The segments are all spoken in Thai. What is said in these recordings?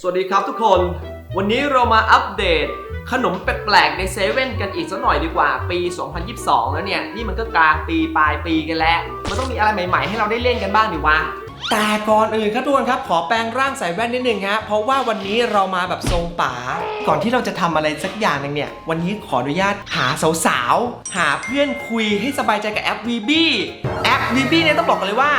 สวัสดีครับทุกคน วันนี้เรามาอัปเดตขนมแปลกๆในเซเว่นกันอีกสักหน่อยดีกว่า ปี 2022 แล้วเนี่ย นี่มันก็กลางปีปลายปีกันแล้ว มันต้องมีอะไรใหม่ๆ ให้เราได้เล่นกันบ้างดิวะแต่ก่อนอื่นครับทุกคนครับ ขอแปลงร่างใส่แว่นนิดนึงฮะเพราะว่าวันนี้เรามาแบบทรงป๋าก่อนที่เราจะทำอะไรสักอย่างหนึงเนี่ย วันนี้ขออนุญาตหาสาวๆหาเพื่อนคุยให้สบายใจกับแอป VB แอป VB เนี่ยต้องบอกกันเลยว่า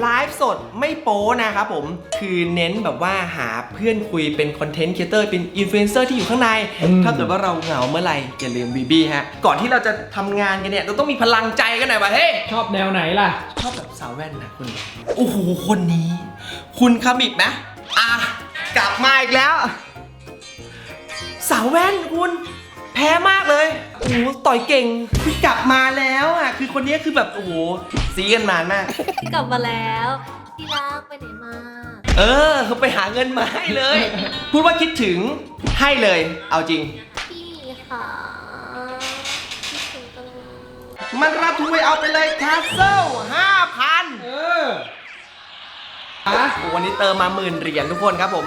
ไลฟ์สดไม่โป้นะครับผม คือเน้นแบบว่าหาเพื่อนคุยเป็นคอนเทนต์ครีเอเตอร์เป็นอินฟลูเอนเซอร์ที่อยู่ข้างในอืมถ้าเกิดว่าเราเหงาเมื่อไหร่อย่าลืม VB ฮะ ก่อนที่เราจะทำงานกันเนี่ย เราต้องมีพลังใจกันหน่อยว่าเฮ้ย ชอบแนวไหนล่ะ ชอบแบบสาวแว่นนะคุณ โอ้โห คนนี้ คุณขมิบไหมอะ กลับมาอีกแล้ว สาวแว่นคุณ แพ้มากเลยโอ้โหต่อยเก่งคือกลับมาแล้วอะคือคนนี้คือแบบโอ้โหซีกันนานมาก กลับมาแล้วที่รักไปไหนมา เออเขาไปหาเงินมาให้เลย พูดว่าคิดถึงให้เลย เอาจริง พี่ค่ะคิดถึงจังเลยมันรับทุยเอาไปเลยแคสเซิลห้าพันเอออะวันนี้เติมมาหมื่นเหรียญทุกคนครับผม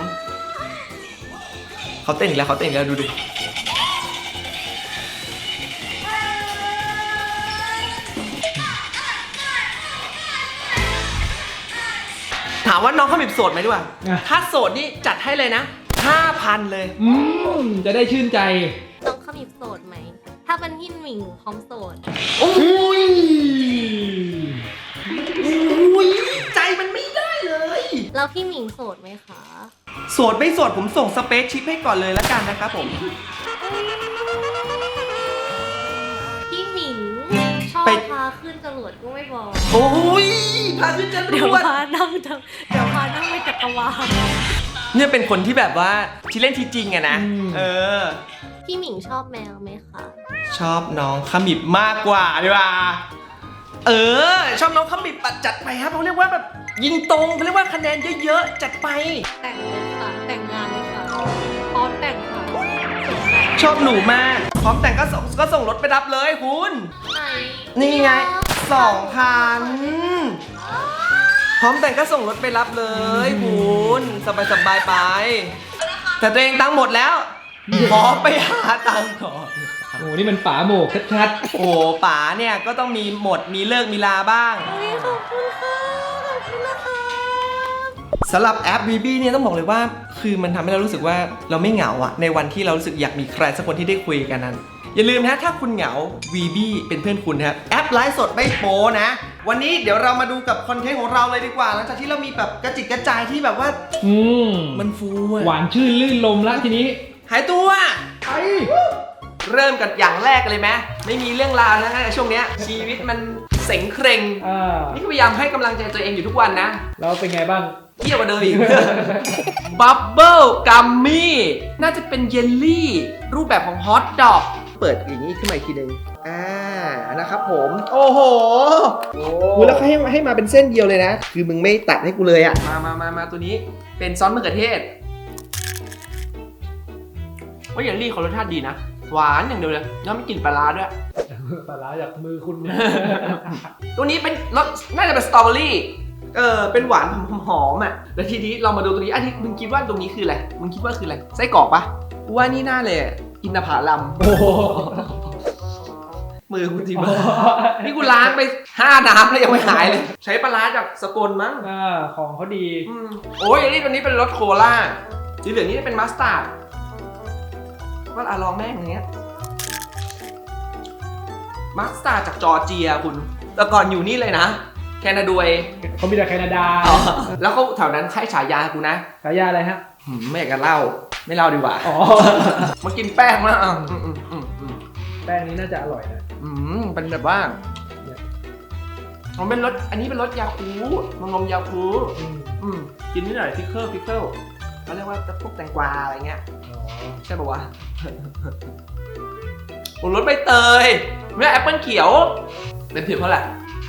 เขาเต้นอีกแล้วเขาเต้นอีกแล้วดูดิามว่าน้องเขามีโสดไหมดีกว่าถ้าโสดนี่จัดให้เลยนะ5,000เลย อืมจะได้ชื่นใจน้องเขามีโสดไหม ถ้าเป็นพี่หมิงพร้อมโสด โอ้ยอุ้ยโอ้ยใจมันไม่ได้เลย แล้วพี่หมิงโสดไหมคะ โสดไม่โสดผมส่งสเปซชิปให้ก่อนเลยละกันนะครับผมพี่ พาขึ้นจรวดก็ไม่บอก โอ้ยพาขึ้นจรเดี๋ยววดพานั่งจะเดี๋ยวพานั่งไปจักรวาล เนี่ยเป็นคนที่แบบว่าที่เล่นที่จริงอะนะเออ พี่หมิงชอบแมวไหมคะ ชอบน้องขมิบมากกว่าดีกว่า เออ ชอบน้องขมิบอะจัดไปครับเขาเรียกว่าแบบยิงตรงเขาเรียกว่าคะแนนเยอะๆ จัดไป แต่งเลยค่ะ แต่งงานเลย ชอบหนูมาก พร้อมแต่งก็ส่งก็ส่งรถไปรับเลยคุณ ไหนนี่ไงสองพันพร้อมแต่งก็ส่งรถไปรับเลยคุณสบายสบายๆไป แต่ตัวเองตังค์หมดแล้วขอไปหาตังค์ก่อนโอ้นี่มันป๋าโหมกชัดโอ้ป๋าเนี่ยก็ต้องมีหมดมีเลิกมีลาบ้าง อุ๊ยขอบคุณค่ะ ขอบคุณนะคะ สำหรับแอป VB เนี่ยต้องบอกเลยว่า คือมันทำให้เรารู้สึกว่าเราไม่เหงาอะในวันที่เรารู้สึกอยากมีใครสักคนที่ได้คุยกันนั้น อย่าลืมนะถ้าคุณเหงา VB เป็นเพื่อนคุณนะครับแอปไลฟ์สดไม่โป้นะ วันนี้เดี๋ยวเรามาดูกับคอนเทนต์ของเราเลยดีกว่า หลังจากที่เรามีแบบกระจิตกระจายที่แบบว่าๆอืมมันฟูอะหวานชื่นลื่นลมละทีนี้หายตัว ไปเริ่มกันอย่างแรกเลยไหมไม่มีเรื่องราวนะฮะช่วงเนี้ยชีวิตมันเสงเคร่งอ่านี่ก็พยายามให้กำลังใจตัวเองอยู่ทุกวันนะ แล้วเป็นไงบ้าง เยี่ยกว่าเดิมอีก บับเบิลกัมมี่น่าจะเป็นเยลลี่ รูปแบบของฮอทดอก เปิดอย่างนี้ขึ้นมาอีกทีหนึงอ่านะครับผม โอ้โหกูแล้วเขาให้ให้มาเป็นเส้นเดียวเลยนะ คือมึงไม่ตัดให้กูเลยอะมามามามาตัวนี้เป็นซอสมะเขือเทศว่าเยลลี่เขารสชาติดีนะ หวานอย่างเดียวเลยแล้วไม่กลิ่นปลาร้าด้วย ปลาร้าจากมือคุณเนี่ย ตัวนี้เป็นรสน่าจะเป็นสตรอเบอรี่ เออเป็นหวานหอมๆอะแล้วทีนี้เรามาดูตรงนี้อันนี้มึงคิดว่าตรงนี้คืออะไรมึงคิดว่าคืออะไรไส้กรอกปะกูว่านี่น่าเลยอะอินทผลัมโอ้โหมือกูจริงปะนี่กูล้างไปห้าน้ำแล้วยังไม่หายเลย ใช้ปลาร้าจากสกลมั้งอ่าของเขาดีอืมโอ้ยอันนี้ตัวนี้เป็นรสโคลาสีเหลืองนี่เป็นมัสตาร์ดว่าอะลองแม่งอย่างเงี้ยมัสตาร์ดจากจอร์เจียคุณแต่ก่อนอยู่นี่เลยนะ แคนาดวยเขามีแต่แคนาดาอ๋อแล้วเขาแถวนั้นให้ฉายากูนะฉายาอะไรฮะหืมไม่อยากจะเล่า ไม่เล่าดีกว่าอ๋อมากินแป้งมาอะอืมอืมอืมอืมแป้งนี้น่าจะอร่อยนะอืมเป็นแบบว่ามันเป็นรสอันนี้เป็นรสยาคูมันนมยาคูอืมอืมกินนิดหน่อยพิคเกิลพิคเกิลเขาเรียกว่าพวกแตงกวาอะไรเงี้ยอ๋อใช่ปะวะโอ้รสใบเตยไม่แอปเปิลเขียวเป็นผิวเท่าไหร่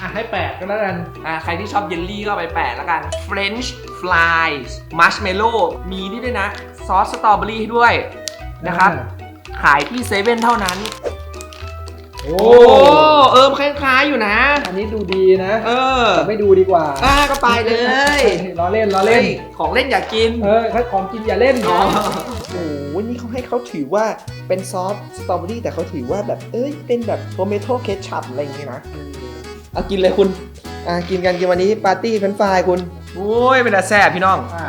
อะให้แปดก็แล้วกัน อ่าใครที่ชอบเยลลี่ก็เอาไปแปะแล้วกัน French fries marshmallow มีนี่ด้วยนะ ซอสสตรอเบอรี่ให้ด้วยนะครับ ขายที่เซเว่นเท่านั้น โอ้โอ้เออคล้ายๆอยู่นะ อันนี้ดูดีนะเออแต่ไม่ดูดีกว่าอ่าก็ไปเลยล้อเล่นล้อเล่นฮ้ยของเล่นอยากกิน เออถ้าของกินอย่าเล่นอ๋อ โอ้โหนี่เขาให้เขาถือว่าเป็นซอสสตรอเบอรี่แต่เขาถือว่าแบบ เอ้ย เป็นแบบโทเมโต้เคชัพอะไรอย่างเงี้ยนะ เอากินเลยคุณ อ่ากินกันกินวันนี้ปาร์ตี้เฟรนช์ฟรายคุณ โอ้ยเป็นแต่แซ่บพี่น้องอะ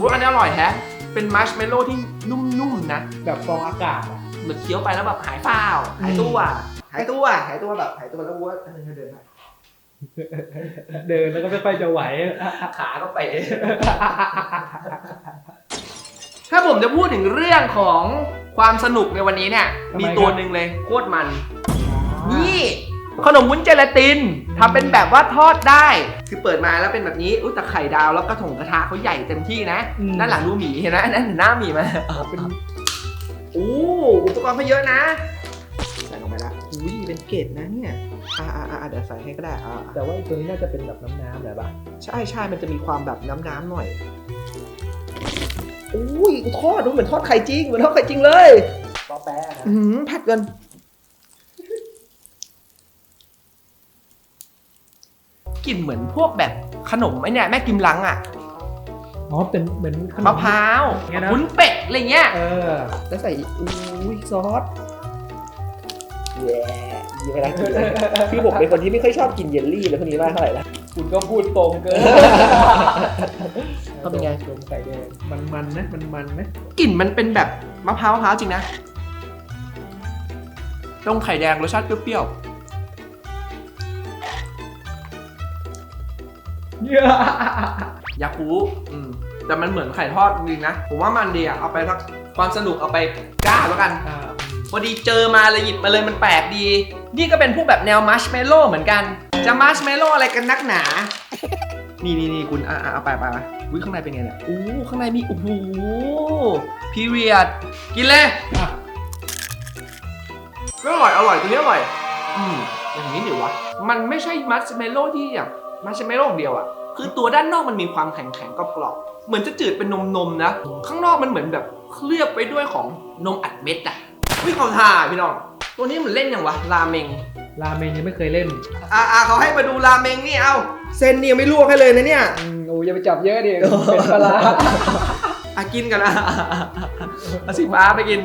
อุ๊ยอันนี้อร่อยแฮะ เป็นมัชเมลโล่ที่นุ่มๆนะแบบฟองอากาศอะเหมือนเคี้ยวไปแล้วแบบหายเปล่าหายตัวหายตัวหายตัวแบบหายตัวแล้ววัวเดินเดินเดินแล้วก็ไม่ค่อยจะไหว ขาก็ไป ถ้าผมจะพูดถึงเรื่องของความสนุกในวันนี้เนี่ย ทำไมมีตัวครับ หนึ่งเลยโคตรมัน นี่ขนมวุ้นเจลาตินทำเป็นแบบว่าทอดได้ คือเปิดมาแล้วเป็นแบบนี้อุ้ยแต่ไข่ดาวแล้วก็ถงกระทะเขาใหญ่เต็มที่นะอืม ด้านหลังดูหมีเห็นไหมอันนั้นเห็นหน้าหมีไหมเป็นโอ้อุปกรณ์เขาเยอะนะ ใส่ลงไปละอุ้ยเป็นเกล็ดนะเนี่ยอ่าอ่าอ่าเดี๋ยวใส่ให้ก็ได้อ่าแต่ว่าไอ้ตัวนี้น่าจะเป็นแบบน้ำน้ำๆแหละป่ะใช่ใช่มันจะมีความแบบน้ำน้ำๆหน่อยอุ้ยทอดดูเหมือนทอดไข่จริงเหมือนทอดไข่จริงเลย ปอแป๊ะนะ อืมผัดกัน กลิ่นเหมือนพวกแบบขนมไอ้เนี่ยแม่กิมลังอะอ๋อเป็นเหมือนขนมะพร้าวเงี้ยนะ วุ้นเป็ดอะไรเงี้ย เออ แล้วใส่อุ้ยซอสแย่เวลากินเลยคือผมเป็นคนที่ไม่ค่อยชอบกินเยลลี่เลยพวกนี้มากเท่าไหร่ละ คุณก็พูดตรงเกินก็เป็นไง โดนไข่แดงมันมันๆนะมันมันๆนะกลิ่นมันเป็นแบบมะพร้าวมะพร้าวจริงนะตรงไข่แดงรสชาติเปรี้ยวเยอะๆ ยาคูอืมแต่มันเหมือนไข่ทอดจริงๆนะ ผมว่ามันดีอะ เอาไปสักความสนุกเอาไปกล้าแล้วกันอ่าพอดีเจอมาเลยหยิบมาเลยมันแปลกดี นี่ก็เป็นพวกแบบแนวมัชเมลโล่เหมือนกัน จะมัชเมลโล่อะไรกันนักหนา นี่นี่นี่คุณอะอะเอาไปไปไปอุ้ยข้างในเป็นไงเนี่ยอู้ข้างในมีโอ้โหพีเรียดกินเลยอะก็อร่อยอร่อยตัวนี้อร่อย อืมอย่างนี้เดี๋ยววะ มันไม่ใช่มัชเมลโล่ที่อย่างมัชเมลโล่อย่างเดียวอะ คือตัวด้านนอกมันมีความแข็งแข็งๆกรอบๆเหมือนจะจืดเป็นนมนมๆนะ ข้างนอกมันเหมือนแบบเคลือบไปด้วยของนมอัดเม็ดอะวิเขาท่าพี่น้อง ตัวนี้มันเล่นอย่างวะราเมง ราเมงยังไม่เคยเล่นอ่าอ่าเขาให้มาดูราเมงนี่เอาเส้นนี่ยังไม่ลวกให้เลยนะเนี่ยอืมโอ้ยอย่าไปจับเยอะดิเป็นปลาร้าอะกินกันนะเอาสีฟ้าไปกิน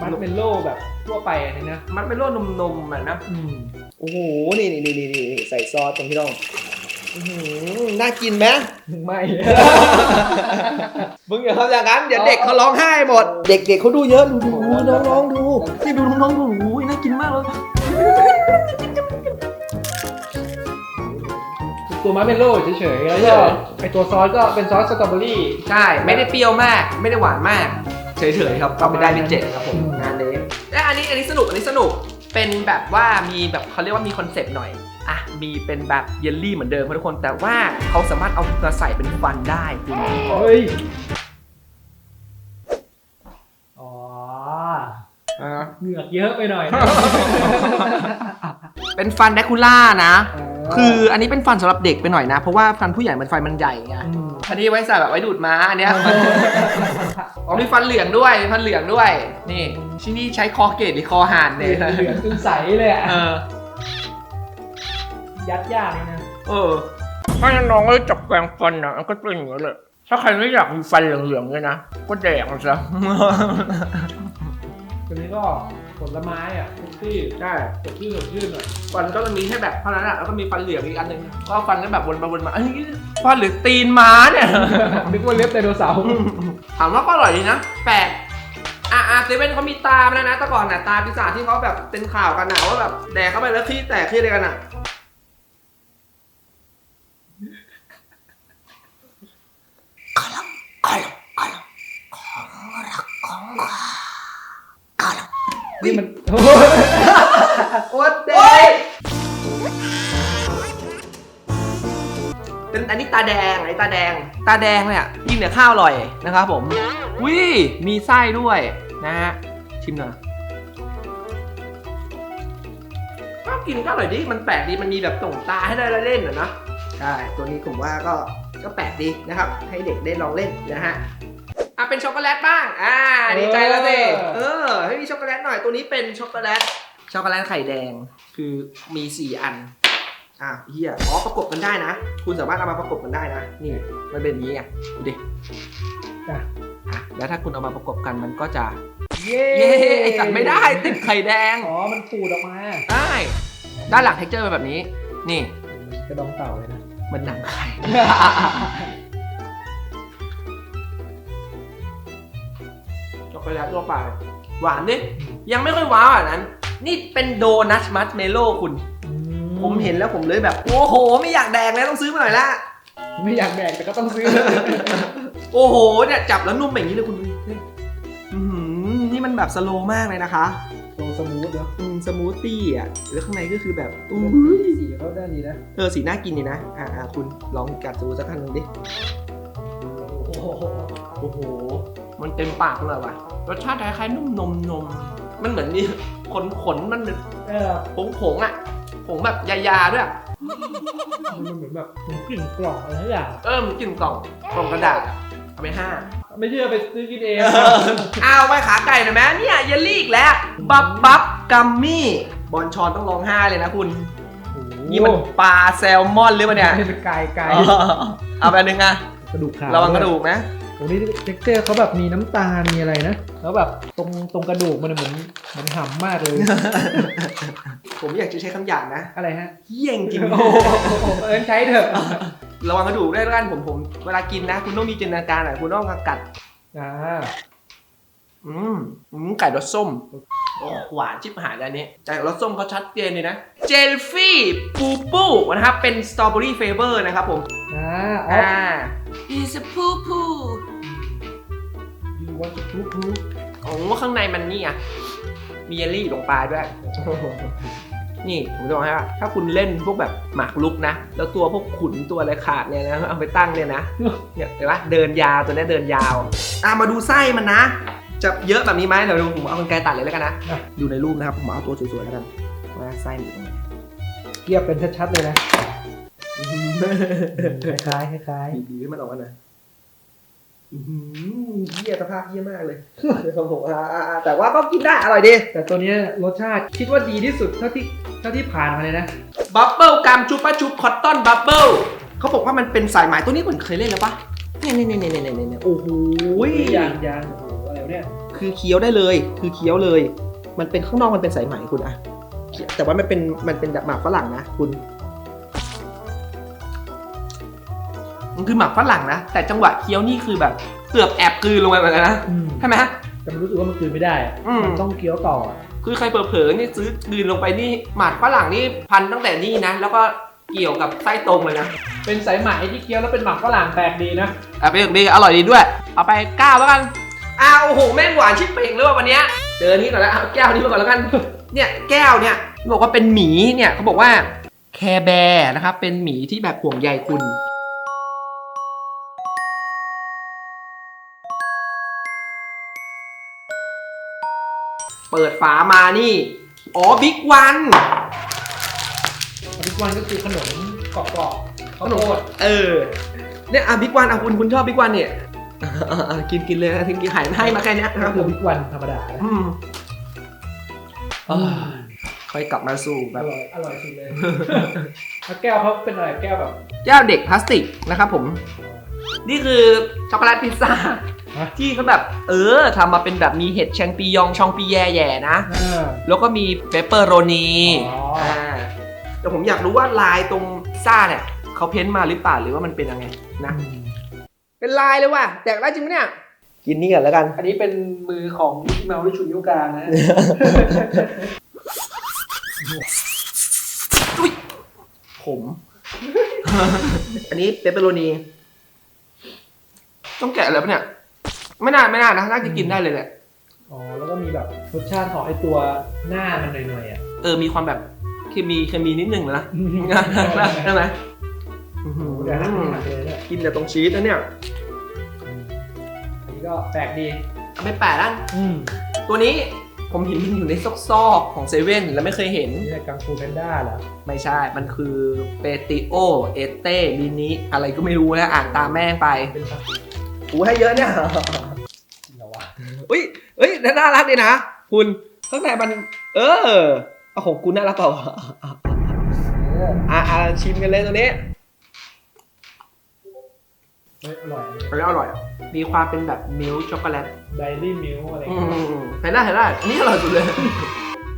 มันเป็นโล่แบบทั่วไปอันนี้นะ มันเป็นโล่นมๆอะนะ อืมโอ้โหนี่นี่นี่นี่นี่ใส่ซอสตรงที่ต้องอื้อหือน่ากินไหม ไม่ มึงอย่าทำอย่างนั้น เดี๋ยวเด็กเขาร้องไห้หมด เด็กๆเขาดูเยอะดูดูน้องๆดูนี่ดูน้องๆดูอุ้ยน่ากินมากเลยตัวมาร์เมลโล่เฉยๆแล้วก็ไอตัวซอสก็เป็นซอสสตรอเบอรี่ ใช่ ไม่ได้เปรี้ยวมาก ไม่ได้หวานมาก เฉยๆครับก็ไม่ได้เป็นเจ็ดครับผมงานนี้และอันนี้อันนี้สนุกอันนี้สนุก เป็นแบบว่ามีแบบเขาเรียกว่ามีคอนเซปต์หน่อยอะมีเป็นแบบเยลลี่เหมือนเดิมครับทุกคนแต่ว่าเขาสามารถเอามาใส่เป็นฟันได้คุณเฮ้ยอ๋ออ่าเหงือกเยอะไปหน่อยนะเป็นฟันแดคูล่านะคื คือออันนี้เป็นฟันสำหรับเด็กไปหน่อยนะ เพราะว่าฟันผู้ใหญ่มันฟันมันใหญ่ไงมอันนี้ไว้ใส่แบบไว้ดูดม้าอันเนี้ยอ๋อมีฟันเหลืองด้วยมีฟันเหลืองด้วย นี่ที่นี่ใช้คอเกตหรือคอห่านเหเนี่ยลืองจนใสเลยอะเออ ยัดยากเลยนะ เออ ถ้าน้องๆก็จับแปรงฟันนะมันก็เป็นอย่างนี้เลยถ้าใครไม่อยากมีฟันเหลืองๆเลยนะ ก็แดกมันซะตัวนี้ก็ผ ลไม้อะทุกที่ใช่สดชื่นสดชื่นหน่อยฟันก็จะมีแค่แบบเท่านั้นอะแล้วก็มีฟันเหลืองอีกอันหนึ่งก็ฟันก็แบบวนไปวนมาเอ้ยฟันหรือตีนม้าเนี่ยนึกว่าเล็บไดโนเสาร์ถามว่าก็อร่อยดีนะแปลกอะอะเซเว่นเขามีตามาแล้วนะแต่ก่อนน่ะตาปีศาจที่เขาแบบเป็นข่าวกันนะว่าแบบแดกเข้าไปแล้วขี้แตกขี้อะไรกันอะ นี่มันโอ๊ตเดเป็นอันนี้ตาแดงไอ้ตาแดง ตาแดงเนี่ยกินเนี่ยข้าวอร่อยนะครับผมวิมีไส้ด้วยนะฮะชิมหน่อยก็กินก็อร่อยดีมันแปลกดีมันมีแบบส่งตาให้ได้เล่นๆอะนะใช่ตัวนี้ผมว่าก็ก็แปลกดีนะครับ ให้เด็กได้ลองเล่นนะฮะ อะเป็นช็อกโกแลตบ้าง อ่า ดีใจแล้วสิเอเอออ ให้มีช็อกโกแลตหน่อย ตัวนี้เป็นช็อกโกแลต ช็อกโกแลตไข่แดง คือมีสี่อัน อะเฮียอ๋อ ประกบกันได้นะ คุณสามารถเอามาประกบกันได้นะ นี่ มันเป็นอย่างนี้ไง ดูดิจ้ะอะแล้วถ้าคุณเอามาประกบกันมันก็จะ เย้เย้ไอ้สัตว์ไม่ได้ ติดไข่แดง อ๋อ มันปูดออกมา ได้ ด้านหลังเท็กเจอร์เป็นแบบนี้ นี่มันกระดองเต่าเลยนะ มันหนังไข่ โกแลตทั่วไป หวานดิยังไม่ค่อยว้าวอะนั้น นี่เป็นโดนัทมัชเมโล่คุณ ผมเห็นแล้วผมเลยแบบ โอ้โห ไม่อยากแดงแล้วต้องซื้อมาหน่อยละ ไม่อยากแบ่งแต่ก็ต้องซื้อ โอ้โหเนี่ยจับแล้วนุ่มแบบนี้เลยคุณดูดิอื้อหือนี่มันแบบสโลว์มากเลยนะคะโตสมูทเนาะอืมสมูทตี้อะแล้วข้างในก็คือแบบอุ้ยสีเขาด้านนี้นะเออสีน่ากินนี่นะอ่าอ่าคุณลองกัดดูสักครั้งหนึงดิโอ้โหโอ้โห มันเต็มปากเลยว่ะ รสชาติคล้ายๆนุ่มนมนม มันเหมือนนี่ขนขนมันเออผงผงๆอะผงแบบยาๆด้วย มันเหมือนแบบเหมือนกลิ่นกล่องอะไรทุกอย่างเออมันกินกล่องกล่องกระดาษอะเอาไปห้าไม่เชื่อไปซื้อกินเองเอาไปขาไก่หน่อยไหมเนี่ยเยลลี่อีกแล้ว บับบับกัมมี่บอลชอนต้องร้องไห้เลยนะคุณนี่มันปลาแซลมอนหรือเปล่าเนี่ยเป็นไก่ไก่เออเอาไปหนึ่งอะกระดูกขาวระวังกระดูกนะ โอ้นี่เท็กเจอร์เขาแบบมีน้ำตาลมีอะไรนะ แล้วแบบตรงตรงกระดูกมันเหมือนเหมันห่ำมากเลย ผมอยากจะใช้คำหยาบนะอะไรฮะเยี่ยงจริง โอ้โหเอิญใช้เถอะระวังกระดูกด้วยแล้วกันผมผม เวลากินนะ คุณต้องมีจินตนาการหน่อยคุณต้องกัด อ่าอืมอืมไก่รสส้มโอ้หวานชิบหายแล้วอันนี้แต่รสส้มเขาชัดเจนเลยนะ เจลฟี่ปูปูนะครับ เป็นสตรอเบอรี่เฟเวอร์นะครับผม อ่าอ๋อ อ่า is a poo poo ยูวันจะทุกทุกโอ้ข้างในมันนี่อะ มีเยลลี่อยู่ตรงปลายด้วย นี่ผมจะบอกให้ว่าถ้าคุณเล่นพวกแบบหมากรุกนะ แล้วตัวพวกขุนตัวอะไรขาดเนี่ยนะเอาไปตั้งเนี่ยนะเนี่ยเห็นปะเดินยาวตัวเนี้ยเดินยาวอะมาดูไส้มันนะ จะเยอะแบบนี้ไหมเดี๋ยวดูผมเอากรรไกรตัดเลยแล้วกันนะดูในรูปนะครับผมเอาตัวสวยๆแล้วกันว่าไส้มันอยู่ตรงไหนเกียบเป็นชัดๆเลยนะ คล้ายๆคล้ายดีๆให้มันออกมาหน่อยอื้อหือเยี่ยสภาพเยี่ยมากเลยครับผมอ่าอ่าอ่าแต่ว่าก็กินได้อร่อยดีๆแต่ตัวเนี้ยรสชาติคิดว่าดีที่สุดเท่าที่เท่าที่ผ่านมาเลยนะ บับเบิลกัมจุปปะจุปคอตตอนบับเบิลเขาบอกว่ามันเป็นสายไหมตัวนี้เหมือนเคยเล่นแล้วปะเนี่ยเนี่ยเนี่ยเนี่ยเนี่ยเนี่ยโอ้โหยางยางโอ้โหอะไรวะเนี่ยคือเคี้ยวได้เลย คือเคี้ยวเลย มันเป็นข้างนอกมันเป็นสายไหมคุณอะเคี้ยวแต่ว่ามันเป็นมันเป็นแบบหมากฝรั่งนะคุณ มันคือหมากฝรั่งนะ แต่จังหวะเคี้ยวนี่คือแบบเกือบแอบกลืนลงไปเหมือนกันนะอืมใช่ไหม แต่มันรู้สึกว่ามันคืนไม่ได้อะอืม มันต้องเคี้ยวต่ออะคือใครเผลอๆนี่ซื้อกลืนลงไปนี่หมากฝรั่งนี่พันตั้งแต่นี่นะ แล้วก็เกี่ยวกับไส้ตรงเลยนะเป็นสายไหมที่เคี้ยวแล้วเป็นหมักฝรั่งแปลกดีนะ อะเป็นอย่างดีอร่อยดีด้วย เอาไปเก้าแล้วกันอ้าวโอ้โหแม่งหวานชิบเป่งเลยว่ะวันเนี้ยเจอนี่ก่อนแล้วเอาแก้วนี้มาก่อนแล้วกัน เนี่ยแก้วเนี่ยบอกว่าเป็นหมีเนี่ยเขาบอกว่าแคร์แบร์นะครับเป็นหมีที่แบบห่วงใยคุณ เปิดฝามานี่ อ๋อบิ๊กวันทุกวันก็คือขนมกรอบๆข้าวโพดเออ เนี่ยอะบิ๊กวันอะคุณคุณชอบบิ๊กวันเนี่ยอะอะอะกินกินเลยนะทิ้งกินหายให้มาแค่เนี้ยนะคก็รับคืผอมบิ๊กวันธรรมดานะอืมอ่าค่อยกลับมาสู่แบอบ ร่อยอร่อยสุดเลยแล้วแก้วเขาเป็นอะไรแก้วแบบแก้วเด็กพลาสติกนะครับผม นี่คือช็อกโกแลตพิซซ่า ฮะ ที่เขาแบบ เออทำมาเป็นแบบมีเห็ดแชงปิยองชองปีแย่แย่ๆนะอ่าแล้วก็มีเปปเปอร์โรนีอ๋ออ่าแต่ผมอยากรู้ว่าลายตรงซ่าเนี่ยเขาเพ้นท์มาหรือเปล่าหรือว่ามันเป็นยังไงนะ เป็นลายเลยว่ะแจกได้จริงไหมเนี่ย กินนี่กันแล้วกัน อันนี้เป็นมือของมิกกี้เมาส์ที่ชูนิ้วกลางนะ ผม อันนี้เปปเปอโรนี ต้องแกะอะไรปะเนี่ย ไม่น่าไม่น่านะน่าจะกินได้เลยแหละอ๋อแล้วก็มีแบบรสชาติของไอตัวหน้ามันหน่อยๆอะเออมีความแบบเคมีเคมีนิดนึงนะได้ไหมอื้อหือเดี๋ยวหันหันเลยเนี่ยกินแต่ตรงชีสนะเนี่ยอันนี้ก็แปลกดีเอาไปแปะด้านอืมตัวนี้ผมเห็นมันอยู่ในซอกๆของเซเว่นแล้วไม่เคยเห็นนี่แหละกังฟูแพนด้าเหรอ ไม่ใช่ มันคือเปติโอ เอเต้มินิอะไรก็ไม่รู้นะอ่านตามแม่งไปเป็น ผักกูให้เยอะเนี่ยอุ้ยเอ้ยน่ารักดีนะ คุณข้างในมัน เออเอาของกูน่ารักเปล่าอะอะชิมกันเลยตัวนี้เฮ้ยอร่อยอันนี้อร่อย มีความเป็นแบบมิลค์ช็อกโกแลตไดรี่มิลอะไรอืเงี้ยมใช้ได้ใช้ได้อันนี้อร่อยสุดเลย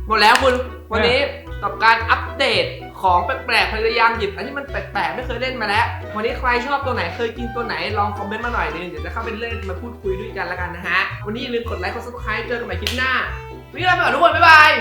หมดแล้วคุณ วันนี้กับการอัปเดต ของแปลกๆพยายามหยิบอันที่มันแปลกๆไม่เคยเล่นมาแล้ว วันนี้ใครชอบตัวไหนเคยกินตัวไหนลองคอมเมนต์มาหน่อยนึงเดี๋ยวจะเข้าไปเล่นมาพูดคุยด้วยกันแล้วกันนะฮะ วันนี้อย่าลืมกดไลค์กดซับสไครต์เจอกันใหม่คลิปหน้าวันนี้ลาไปก่อนทุกคนบ๊ายบาย